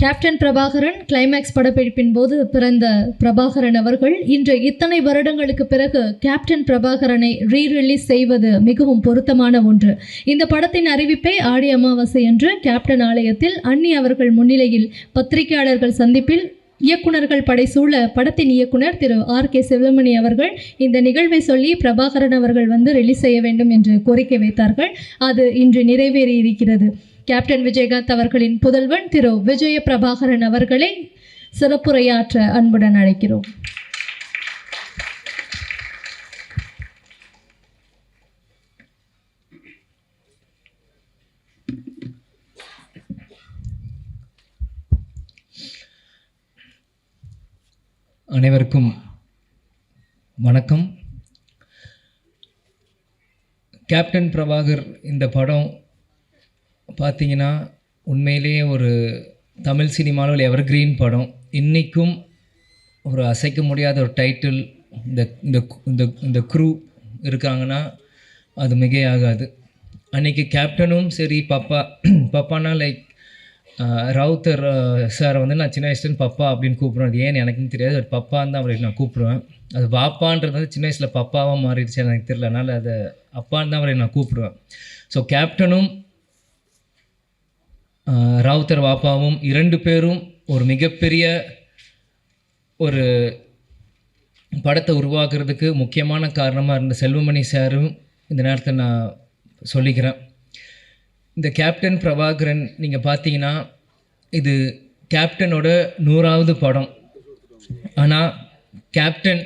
Captain Prabhakaran climax படப்பிடிப்பின் போது பிறந்த பிரபாகரன் அவர்கள் இன்று இத்தனை வருடங்களுக்கு பிறகு கேப்டன் பிரபாகரனை ரீ ரிலீஸ் செய்வது மிகவும் பொருத்தமான ஒன்று. இந்த படத்தின் அறிவிப்பை ஆடி அமாவாசை அன்று கேப்டன் ஆலயத்தில் அன்னி அவர்கள் முன்னிலையில் பத்திரிகையாளர்கள் சந்திப்பில் இயக்குனர்கள் படைசூழ படத்தின் இயக்குனர் திரு ஆர் கே சிவமணி அவர்கள் இந்த நிகழ்வை சொல்லி பிரபாகரன் அவர்கள் வந்து ரிலீஸ் செய்ய வேண்டும் என்று கோரிக்கை வைத்தார்கள். அது இன்று நிறைவேறி இருக்கிறது கேப்டன் விஜயகாந்த் அவர்களின் புதல்வன் திரு விஜய பிரபாகரன் அவர்களை சிறப்புரையாற்ற அன்புடன் அழைக்கிறோம். அனைவருக்கும் வணக்கம். கேப்டன் பிரபாகர் இந்த படம் பார்த்தீங்கன்னா உண்மையிலேயே ஒரு தமிழ் சினிமாவில் எவர் கிரீன் படம். இன்றைக்கும் ஒரு அசைக்க முடியாத ஒரு டைட்டில் இந்த இந்த இந்த இந்த குரூ இருக்காங்கன்னா அது மிகையாகாது. அன்றைக்கி கேப்டனும் சரி பப்பா பப்பானா லைக் ரவுத்தர் சார் வந்து நான் சின்ன வயசுலேருந்து பப்பா அப்படின்னு கூப்பிடுவேன் அது ஏன்னு எனக்கும் தெரியாது. அது பப்பான்னு தான் அவரை நான் கூப்பிடுவேன் அது பாப்பான்றது வந்து சின்ன வயசில் பப்பாவாக மாறிடுச்சு எனக்கு தெரியல. அதனால் அதை அப்பான்னு தான் அவரை நான் கூப்பிடுவேன் ஸோ கேப்டனும் ராவுத்தர் வாப்பாவும் இரண்டு பேரும் ஒரு மிகப்பெரிய ஒரு படத்தை உருவாக்குறதுக்கு முக்கியமான காரணமாக இருந்த செல்வமணி சாரும் இந்த நேரத்தில் நான் சொல்லிக்கிறேன். இந்த கேப்டன் பிரபாகரன் நீங்கள் பார்த்தீங்கன்னா இது கேப்டனோட நூறாவது படம். ஆனால் கேப்டன்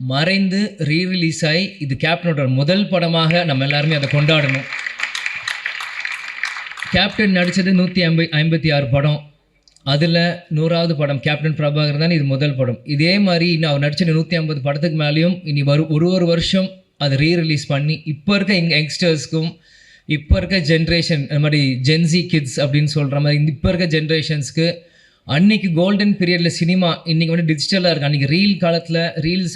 மறைந்து ரீரிலீஸ் ஆகி இது கேப்டனோட முதல் படமாக நம்ம எல்லாருமே அதை கொண்டாடணும். கேப்டன் நடித்தது நூற்றி ஐம்பது ஐம்பத்தி ஆறு படம். அதில் நூறாவது படம் கேப்டன் பிரபாகர் தான் இது முதல் படம். இதே மாதிரி இன்னும் அவர் நடித்த நூற்றி ஐம்பது படத்துக்கு மேலேயும் இனி வரும் ஒரு ஒரு வருஷம் அதை ரீ ரிலீஸ் பண்ணி இப்போ இருக்க எங்கள் யங்ஸ்டர்ஸ்க்கும் இப்போ இருக்க ஜென்ரேஷன் இந்த மாதிரி ஜென்சி கிட்ஸ் அப்படின்னு சொல்கிற மாதிரி இப்போ இருக்க ஜென்ரேஷன்ஸ்க்கு அன்னைக்கு கோல்டன் பீரியடில் சினிமா இன்றைக்கி வந்து டிஜிட்டலாக இருக்குது அன்றைக்கி ரீல் காலத்தில் ரீல்ஸ்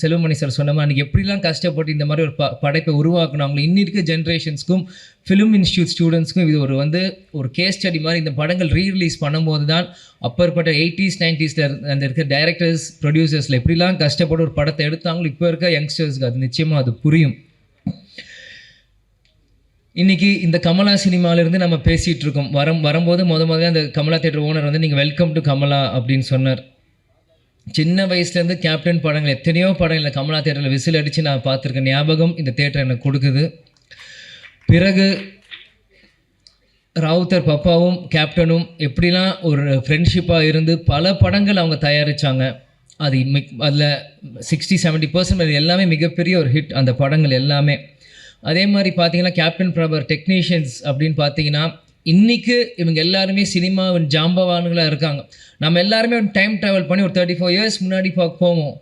செல்வமணி சார் சொன்ன மாதிரி அன்றைக்கி எப்படிலாம் கஷ்டப்பட்டு இந்த மாதிரி ஒரு ப படைப்பை உருவாக்குனாங்களோ இன்னி இருக்க ஜென்ரேஷன்ஸ்க்கும் ஃபிலிம் இன்ஸ்டியூட் ஸ்டூடெண்ட்ஸ்க்கும் இது ஒரு வந்து ஒரு கேஸ் ஸ்டடி மாதிரி இந்த படங்கள் ரீ ரிலீஸ் பண்ணும்போது தான் அப்பற்பட்ட எயிட்டிஸ் நைன்டிஸில் அந்த இருக்க டைரக்டர்ஸ் ப்ரொடியூசர்ஸில் எப்படிலாம் கஷ்டப்பட்டு ஒரு படத்தை எடுத்தாங்களோ இப்போ இருக்க யங்ஸ்டர்ஸ்க்கு அது நிச்சயமாக அது புரியும். இன்னைக்கு இந்த கமலா சினிமாவிலேருந்து நம்ம பேசிகிட்டு இருக்கோம் வரம் வரும்போது முத முதல்ல அந்த கமலா தேட்டர் ஓனர் வந்து நீங்கள் வெல்கம் டு கமலா அப்படின்னு சொன்னார். சின்ன வயசுலேருந்து கேப்டன் படங்கள் எத்தனையோ படங்கள் கமலா தேட்டரில் விசில் அடித்து நான் பார்த்துருக்கேன். ஞாபகம் இந்த தேட்டர் எனக்கு கொடுக்குது. பிறகு ராவுத்தர் பப்பாவும் கேப்டனும் எப்படிலாம் ஒரு ஃப்ரெண்ட்ஷிப்பாக இருந்து பல படங்கள் அவங்க தயாரித்தாங்க அது மிக் அதில் சிக்ஸ்டி செவன்ட்டி பர்சன்ட் அது எல்லாமே மிகப்பெரிய ஒரு ஹிட் அந்த படங்கள் எல்லாமே. அதே மாதிரி பார்த்தீங்கன்னா கேப்டன் பிரபர் டெக்னீஷியன்ஸ் அப்படின்னு பார்த்தீங்கன்னா இன்றைக்கு இவங்க எல்லாருமே சினிமாவின் ஜாம்பவானுங்களாக இருக்காங்க. நம்ம எல்லாருமே டைம் ட்ராவல் பண்ணி ஒரு தேர்ட்டி ஃபோர் இயர்ஸ் முன்னாடி பார்க்க போவோம்.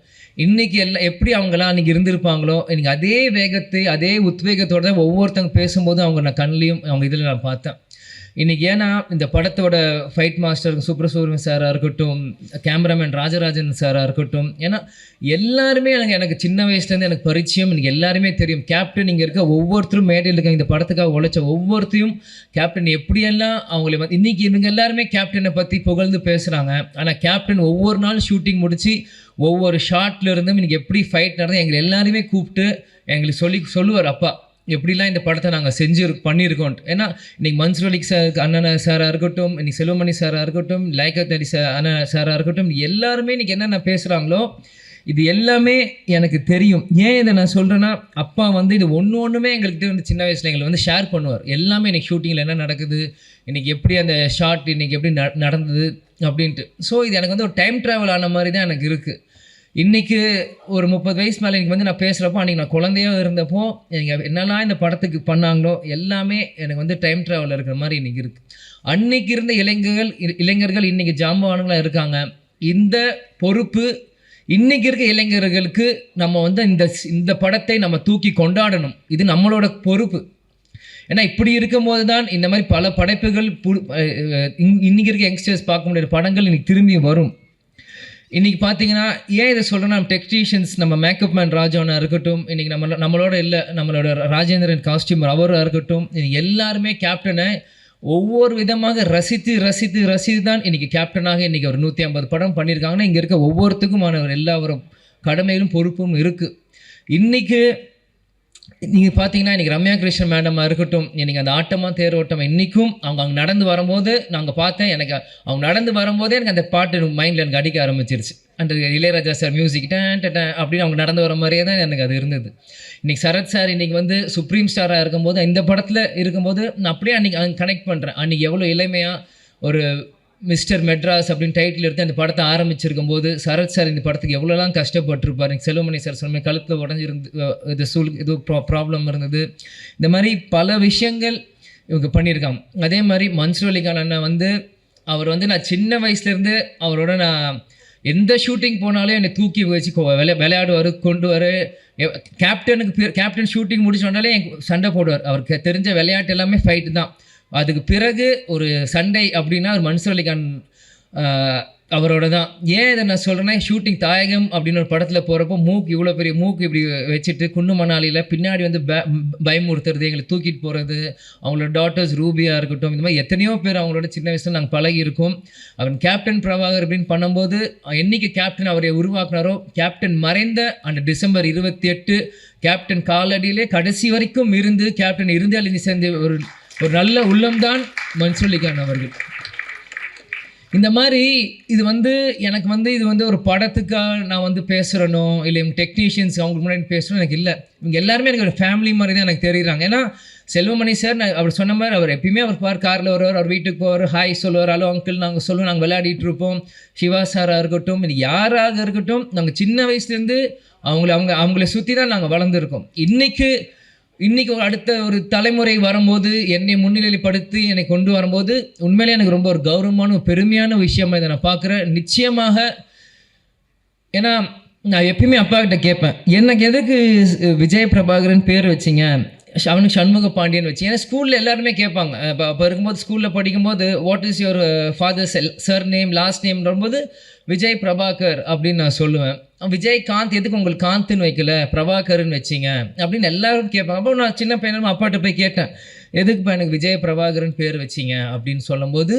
இன்றைக்கி எல்லாம் எப்படி அவங்களாம் அன்றைக்கி இருந்திருப்பாங்களோ இன்றைக்கி அதே வேகத்தை அதே உத்வேகத்தோடு தான் ஒவ்வொருத்தங்க பேசும்போது அவங்க நான் கண்லேயும் அவங்க இதில் நான் பார்த்தேன். இன்றைக்கி ஏன்னா இந்த படத்தோட ஃபைட் மாஸ்டர் சுப்ரசூரியன் சாராக இருக்கட்டும் கேமராமேன் ராஜராஜன் சாராக இருக்கட்டும் ஏன்னா எல்லாருமே எனக்கு எனக்கு சின்ன வயசுலேருந்து எனக்கு பரிச்சயம் எனக்கு எல்லாருமே தெரியும். கேப்டன் இங்கே இருக்க ஒவ்வொருத்தரும் மேடையில் இருக்க இந்த படத்துக்காக உழைச்ச ஒவ்வொருத்தையும் கேப்டன் எப்படியெல்லாம் அவங்கள வந்து இன்றைக்கி இவங்க எல்லாருமே கேப்டனை பற்றி புகழ்ந்து பேசுகிறாங்க ஆனால் கேப்டன் ஒவ்வொரு நாள் ஷூட்டிங் முடித்து ஒவ்வொரு ஷாட்லேருந்தும் இருந்தும் எப்படி ஃபைட் நடந்து எங்களை எல்லாருமே கூப்பிட்டு எங்களுக்கு சொல்லி சொல்லுவார். அப்பா எப்படிலாம் இந்த படத்தை நாங்கள் செஞ்சு பண்ணியிருக்கோம். ஏன்னா இன்னைக்கு மன்சூர் அலிக் சார் அண்ணன் சாராக இருக்கட்டும் இன்னைக்கு செல்வமணி சாராக இருக்கட்டும் லைகத் அலி சார் அண்ணன் சாராக இருக்கட்டும் எல்லாருமே இன்னைக்கு என்னென்ன பேசுகிறாங்களோ இது எல்லாமே எனக்கு தெரியும். ஏன் இதை நான் சொல்கிறேன்னா அப்பா வந்து இது ஒன்று ஒன்றுமே எங்கள்கிட்ட வந்து சின்ன வயசில் எங்களை வந்து ஷேர் பண்ணுவார். எல்லாமே இன்றைக்கி ஷூட்டிங்கில் என்ன நடக்குது இன்றைக்கி எப்படி அந்த ஷார்ட் இன்றைக்கி எப்படி ந நடந்தது அப்படின்ட்டு. ஸோ இது எனக்கு வந்து ஒரு டைம் ட்ராவல் ஆன மாதிரி தான் எனக்கு இருக்குது இன்றைக்கி ஒரு முப்பது வயசு மேலே எனக்கு வந்து நான் பேசுகிறப்போ அன்றைக்கி நான் குழந்தையாக இருந்தப்போ எனக்கு என்னெல்லாம் இந்த படத்துக்கு பண்ணாங்களோ எல்லாமே எனக்கு வந்து டைம் ட்ராவல் இருக்கிற மாதிரி இன்றைக்கி இருக்குது அன்னைக்கு இருந்த இளைஞர்கள் இ- இளைஞர்கள் இன்றைக்கி ஜாம்பவான்களாக இருக்காங்க. இந்த பொறுப்பு இன்னைக்கு இருக்க இளைஞர்களுக்கு நம்ம வந்து இந்த ஸ்- இந்த படத்தை நம்ம தூக்கி கொண்டாடணும். இது நம்மளோட பொறுப்பு. ஏன்னா இப்படி இருக்கும்போது தான் இந்த மாதிரி பல படைப்புகள் புது இன்னைக்கு இருக்க யங்ஸ்டர்ஸ் பார்க்க முடியாத படங்கள் இன்னைக்கு திரும்பி வரும். இன்னைக்கு பார்த்தீங்கன்னா ஏன் இதை சொல்கிறேன்னா டெக்னீஷியன்ஸ் நம்ம மேக்கப் மேன் ராஜானா இருக்கட்டும் இன்னைக்கு நம்ம நம்மளோட இல்லை நம்மளோட ராஜேந்திரன் காஸ்டியூமர் அவராக இருக்கட்டும் எல்லாருமே கேப்டனை ஒவ்வொரு விதமாக ரசித்து ரசித்து ரசித்து தான் இன்றைக்கி கேப்டனாக இன்றைக்கி ஒரு நூற்றி ஐம்பது படம் பண்ணியிருக்காங்கன்னா இங்கே இருக்க ஒவ்வொருத்துக்குமான மாணவர் எல்லாவரும் கடமையிலும் பொறுப்பும் இருக்குது இன்றைக்கி நீங்கள் பார்த்தீங்கன்னா இன்றைக்கி ரம்யா கிருஷ்ணன் மேடமாக இருக்கட்டும் எனக்கு அந்த ஆட்டமாக தேரோட்டம் இன்றைக்கும் அவங்க அங்கே நடந்து வரும்போது நாங்கள் பார்த்தேன் எனக்கு அவங்க நடந்து வரும்போதே எனக்கு அந்த பாட்டு மைண்டில் எனக்கு அடிக்க ஆரம்பிச்சிருச்சு. அந்த இளையராஜா சார் மியூசிக் டேன் டேன் அப்படின்னு அவங்க நடந்து வர மாதிரியே தான் எனக்கு அது இருந்தது. இன்றைக்கி சரத் சார் இன்றைக்கி வந்து சுப்ரீம் ஸ்டாராக இருக்கும்போது இந்த படத்தில் இருக்கும்போது நான் அப்படியே அன்றைக்கி கனெக்ட் பண்ணுறேன் அன்றைக்கி எவ்வளோ இளமையாக ஒரு மிஸ்டர் மெட்ராஸ் அப்படின்னு டைட்டில் எடுத்து அந்த படத்தை ஆரம்பிச்சிருக்கும் போது சரத் சார் இந்த படத்துக்கு எவ்வளோலாம் கஷ்டப்பட்டிருப்பார். செல்வமணி சார் சொன்ன கழுத்தில் உடஞ்சிருந்து இது சூழ் இது ப்ராப்ளம் இருந்தது. இந்த மாதிரி பல விஷயங்கள் இவங்க பண்ணியிருக்காங்க. அதே மாதிரி மன்சூர் அலிகான் அண்ணன் வந்து அவர் வந்து நான் சின்ன வயசுலேருந்து அவரோட நான் எந்த ஷூட்டிங் போனாலும் என்னை தூக்கி வச்சு விளை விளையாடுவார் கொண்டு வர கேப்டனுக்கு பேர் கேப்டன் ஷூட்டிங் முடிச்சோன்னாலே எனக்கு சண்டை போடுவார். அவருக்கு தெரிஞ்ச விளையாட்டு எல்லாமே ஃபைட்டு தான். அதுக்கு பிறகு ஒரு சண்டை அப்படின்னா ஒரு மன்சூர் அலிகான் அவரோட தான் ஏன் இதை நான் சொல்கிறேன்னா ஷூட்டிங் தாயகம் அப்படின்னு ஒரு படத்தில் போகிறப்போ மூக்கு இவ்வளோ பெரிய மூக்கு இப்படி வச்சுட்டு குண்டு மணாலியில் பின்னாடி வந்து ப பயமுறுத்துறது எங்களை தூக்கிட்டு போகிறது அவங்களோட டாட்டர்ஸ் ரூபியாக இருக்கட்டும் இந்த மாதிரி எத்தனையோ பேர் அவங்களோட சின்ன வயசில் நாங்கள் பழகி இருக்கோம். அவன் கேப்டன் பிரபாகர் அப்படின்னு பண்ணும்போது என்றைக்கு கேப்டன் அவரை உருவாக்குனாரோ கேப்டன் மறைந்த அந்த டிசம்பர் இருபத்தி எட்டு கேப்டன் காலடியிலே கடைசி வரைக்கும் இருந்து கேப்டன் இருந்து அழிஞ்சு சேர்ந்த ஒரு ஒரு நல்ல உள்ளம்தான் மன்சூலிகான் அவர்கள். இந்த மாதிரி இது வந்து எனக்கு வந்து இது வந்து ஒரு படத்துக்காக நான் வந்து பேசுகிறனோ இல்லை இவங்க டெக்னீஷியன்ஸ் அவங்களுக்கு முன்னாடி பேசணும் எனக்கு இல்லை. இவங்க எல்லாருமே எனக்கு ஒரு ஃபேமிலி மாதிரி தான் எனக்கு தெரியுறாங்க. ஏன்னா செல்வமணி சார் நான் அவர் சொன்ன மாதிரி அவர் எப்பயுமே அவர் பார் காரில் வருவார் அவர் வீட்டுக்கு போவார் ஹாய் சொல்லுவார் ஹலோ அங்கிள் நாங்கள் சொல்லுவோம் நாங்கள் விளையாடிட்டு இருப்போம். சிவா சாராக இருக்கட்டும் இது யாராக இருக்கட்டும் நாங்கள் சின்ன வயசுலேருந்து அவங்கள அவங்க அவங்கள சுற்றி தான் நாங்கள் வளர்ந்துருக்கோம். இன்றைக்கு இன்னைக்கு ஒரு அடுத்த ஒரு தலைமுறை வரும்போது என்னை முன்னிலைப்படுத்தி என்னை கொண்டு வரும்போது உண்மையிலே எனக்கு ரொம்ப ஒரு கௌரவமான ஒரு பெருமையான விஷயமா இதை நான் பார்க்குறேன். நிச்சயமாக ஏன்னா நான் எப்பயுமே அப்பா கிட்ட கேட்பேன் எனக்கு எதுக்கு விஜய் பிரபாகரன் பேர் வச்சிங்க? அவனுக்கு சண்முக பாண்டியன் வச்சு. ஏன்னா ஸ்கூலில் எல்லாருமே கேட்பாங்க. இப்போ அப்போ இருக்கும்போது ஸ்கூலில் படிக்கும்போது what is your father sir name last name வரும்போது விஜய் பிரபாகர் அப்படின்னு நான் சொல்லுவேன். விஜய் காந்த் எதுக்கு உங்களுக்கு காந்த்னு வைக்கல? பிரபாகர்னு வச்சிங்க. அப்படின்னு எல்லாரும் கேட்பாங்க. அப்போ நான் சின்ன பையனும் அப்பாட்ட போய் கேட்டேன். எதுக்குப்பா எனக்கு விஜய் பிரபாகர்னு பேர் வச்சிங்க? அப்படின்னு சொல்லும்போது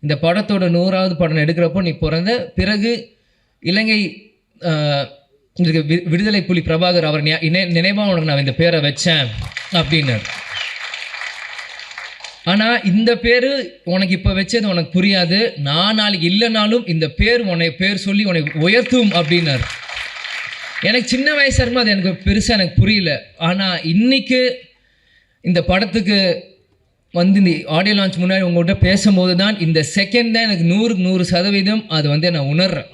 இந்த படத்தோட நூறாவது படம் எடுக்கிறப்போ நீ பிறந்த பிறகு இலங்கை விடுதலை புலி பிரபாகர் அவர் நினைவாக உனக்கு நான் இந்த பேரை வச்சேன் அப்படின்னு ஆனால் இந்த பேர் உனக்கு இப்போ வச்சது உனக்கு புரியாது. நான் நாளைக்கு இல்லைனாலும் இந்த பேர் உன்னை பேர் சொல்லி உன்னை உயர்த்தும் அப்படின்னாரு. எனக்கு சின்ன வயசாக இருக்கும் அது எனக்கு பெருசாக எனக்கு புரியல. ஆனால் இன்றைக்கு இந்த படத்துக்கு வந்து இந்த ஆடியோ லான்ச் முன்னாடி உங்கள்கிட்ட பேசும்போது தான் இந்த செகண்ட் தான் எனக்கு நூறுக்கு நூறு சதவீதம் அது வந்து நான் உணர்றேன்.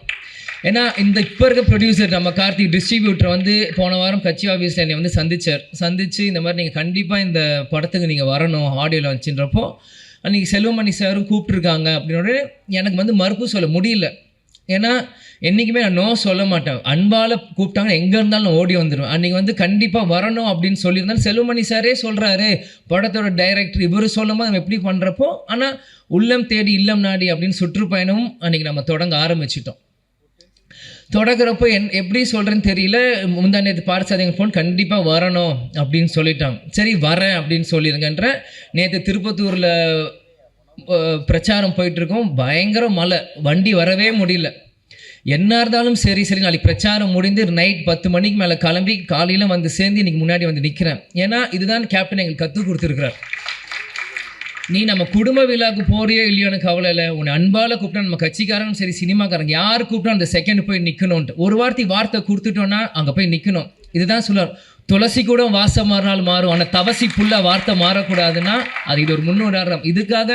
ஏன்னா இந்த இப்போ இருக்க ப்ரொடியூசர் நம்ம கார்த்திக் டிஸ்ட்ரிபியூட்டர் வந்து போன வாரம் கட்சி ஆஃபீஸில் என்னை வந்து சந்திச்சார். சந்தித்து இந்த மாதிரி நீங்கள் கண்டிப்பாக இந்த படத்துக்கு நீங்கள் வரணும் ஆடியோ லான்ச்சுன்றப்போ அன்றைக்கி செல்வமணி சாரும் கூப்பிட்ருக்காங்க அப்படின்னோட எனக்கு வந்து மறுப்பு சொல்ல முடியல. ஏன்னா என்றைக்குமே நான் நோ சொல்ல மாட்டேன். அன்பால் கூப்பிட்டாங்க எங்கே இருந்தாலும் நான் ஓடி வந்துடுவேன் அன்றைக்கி வந்து கண்டிப்பாக வரணும் அப்படின்னு சொல்லியிருந்தாலும் செல்வமணி சாரே சொல்கிறாரு படத்தோட டைரக்டர் இவர் சொல்லும்போது நம்ம எப்படி பண்ணுறப்போ ஆனால் உள்ளம் தேடி இல்லம் நாடி அப்படின்னு சுற்றுப்பயணமும் அன்றைக்கி நம்ம தொடங்க ஆரம்பிச்சிட்டோம். தொடங்குறப்போ என் எப்படி சொல்கிறேன்னு தெரியல. முந்தா நேற்று பார்சாதிங்க ஃபோன் கண்டிப்பாக வரணும் அப்படின்னு சொல்லிட்டான் சரி வரேன் அப்படின்னு சொல்லியிருங்கன்ற நேற்று திருப்பத்தூரில் பிரச்சாரம் போயிட்டுருக்கோம். பயங்கர மழை. வண்டி வரவே முடியல. என்ன இருந்தாலும் சரி சரி நாளைக்கு பிரச்சாரம் முடிந்து நைட் பத்து மணிக்கு மேலே கிளம்பி காலையில் வந்து சேர்ந்து இன்னைக்கு முன்னாடி வந்து நிற்கிறேன் ஏன்னா இதுதான் கேப்டன் எங்களுக்கு கற்றுக் கொடுத்துருக்குறார். நீ நம்ம குடும்ப விழாக்கு போறியோ இல்லையோன்னு கவலை இல்லை. உன்னை அன்பால கூப்பிட்டா நம்ம கட்சிக்காரனும் சரி சினிமாக்காரங்க யார் கூப்பிட்டா அந்த செகண்ட் போய் நிற்கணும்ட்டு ஒரு வார்த்தை வார்த்தை கொடுத்துட்டோன்னா அங்கே போய் நிற்கணும் இதுதான் சொல்லுவார் துளசி கூட வாசம் மாறினால் மாறும். ஆனால் தவசி புள்ள வார்த்தை மாறக்கூடாதுன்னா அது இது ஒரு முன்னுதாரணம் இதுக்காக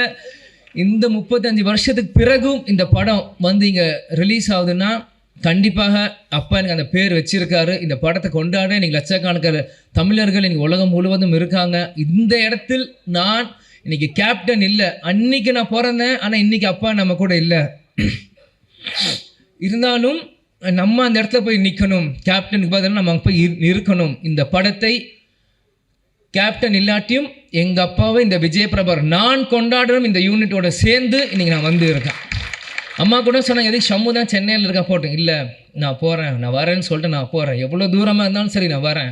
இந்த முப்பத்தஞ்சு வருஷத்துக்கு பிறகும் இந்த படம் வந்து இங்கே ரிலீஸ் ஆகுதுன்னா கண்டிப்பாக அப்பா எனக்கு அந்த பேர் வச்சிருக்காரு. இந்த படத்தை கொண்டாட இன்னைக்கு லட்சக்கணக்கான தமிழர்கள் இன்னைக்கு உலகம் முழுவதும் இருக்காங்க. இந்த இடத்தில் நான் இன்னைக்கு கேப்டன் இல்லை. அன்னைக்கு நான் பிறந்தேன் ஆனால் இன்னைக்கு அப்பா நம்ம கூட இல்லை. இருந்தாலும் நம்ம அந்த இடத்துல போய் நிற்கணும் கேப்டனுக்கு பதிலாக நம்ம அங்கே போய் இரு- இருக்கணும் இந்த படத்தை கேப்டன் இல்லாட்டியும் எங்கள் அப்பாவை இந்த விஜயபிரபர் நான் கொண்டாடுறோம் இந்த யூனிட்டோட சேர்ந்து இன்னைக்கு நான் வந்து இருக்கேன். அம்மா கூட சொன்னாங்க எதுக்கு ஷம்மு தான் சென்னையில் இருக்கா போட்டேன் இல்லை நான் போகிறேன் நான் வரேன்னு சொல்லிட்டு நான் போகிறேன் எவ்வளோ தூரமாக இருந்தாலும் சரி நான் வரேன்.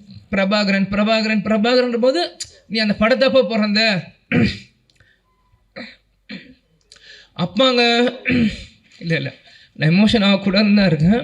பிரபாகரன் பிரபாகரன் பிரபாகரன் போது நீ அந்த படத்தப்போ பிறந்த? அப்பாங்க இல்லை இல்லை. நான் எமோஷன் ஆகக்கூடாதுன்னு தான் இருக்கேன்.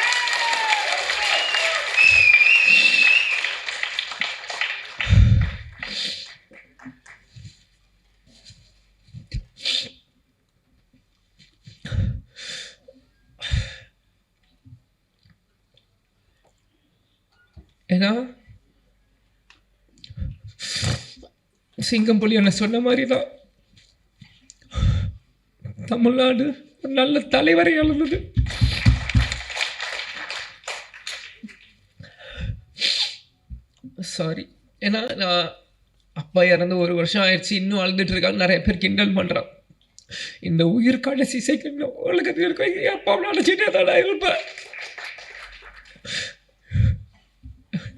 ஏன்னா சிங்கம் புலி என்ன சொன்ன மாதிரி தான். தமிழ்நாடு ஒரு நல்ல தலைவரை இழந்தது. சாரி ஏன்னா நான் அப்பா இறந்து ஒரு வருஷம் ஆயிடுச்சு. இன்னும் அழுதுட்டு இருக்காங்க நிறைய பேர் கிண்டல் பண்ணுறான் இந்த உயிர் கடைசி செகண்ட் உலகத்தில் இருக்க என் அப்பாவை நினச்சிட்டே தான் இருப்பேன்.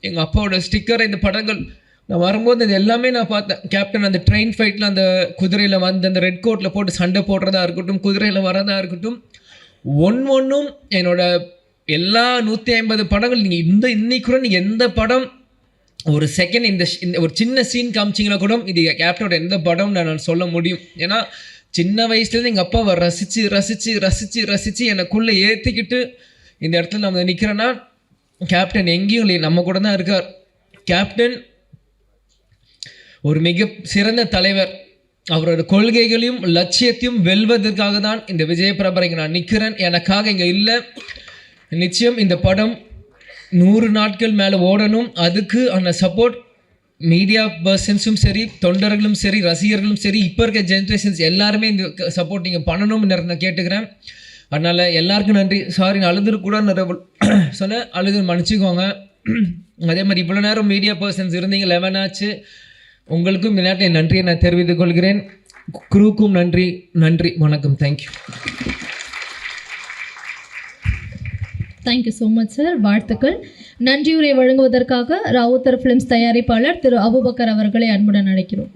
எங்கள் அப்பாவோட ஸ்டிக்கர் இந்த படங்கள் நான் வரும்போது இது எல்லாமே நான் பார்த்தேன். கேப்டன் அந்த ட்ரெயின் ஃபைட்டில் அந்த குதிரையில் வந்து அந்த ரெட் கோட்டில் போட்டு சண்டை போடுறதா இருக்கட்டும் குதிரையில் வரதா இருக்கட்டும் ஒன் ஒன்றும் என்னோட எல்லா நூற்றி ஐம்பது படங்கள் நீங்கள் இந்த இன்னைக்குள்ள நீங்கள் எந்த படம் ஒரு செகண்ட் இந்த இந்த ஒரு சின்ன சீன் காமிச்சிங்கன்னா கூட இது கேப்டனோட எந்த படம் நான் சொல்ல முடியும். ஏன்னா சின்ன வயசுலேருந்து எங்கள் அப்பாவை ரசித்து ரசித்து ரசித்து ரசித்து எனக்குள்ளே ஏற்றிக்கிட்டு இந்த இடத்துல நம்ம நிற்கிறேன்னா கேப்டன் எங்கேயும் இல்லை நம்ம கூட தான் இருக்கார். கேப்டன் ஒரு மிக சிறந்த தலைவர். அவரோட கொள்கைகளையும் லட்சியத்தையும் வெல்வதற்காக தான் இந்த விஜய பிரபரை நான் நிற்கிறேன் எனக்காக இங்கே இல்லை. நிச்சயம் இந்த படம் நூறு நாட்கள் மேலே ஓடணும். அதுக்கு அந்த சப்போர்ட் மீடியா பர்சன்ஸும் சரி தொண்டர்களும் சரி ரசிகர்களும் சரி இப்போ இருக்க ஜென்ரேஷன்ஸ் எல்லாருமே இந்த சப்போர்ட் நீங்கள் பண்ணணும்னு நான் கேட்டுக்கிறேன். அதனால் எல்லாருக்கும் நன்றி. சாரி நான் அழுதுருக்கூட சொன்னேன் அழுது மன்னிச்சுக்கோங்க. அதே மாதிரி இவ்வளோ நேரம் மீடியா பர்சன்ஸ் இருந்தீங்க லெவன் ஆச்சு. உங்களுக்கும் இந்த நேரத்தில் நன்றியை நான் தெரிவித்துக் கொள்கிறேன். குரூக்கும் நன்றி நன்றி வணக்கம். Thank you thank you so much sir வாழ்த்துக்கள். நன்றியுரை வழங்குவதற்காக ராவுத்தர் ஃபிலிம்ஸ் தயாரிப்பாளர் திரு அபுபக்கர் அவர்களை அன்புடன் அழைக்கிறோம்.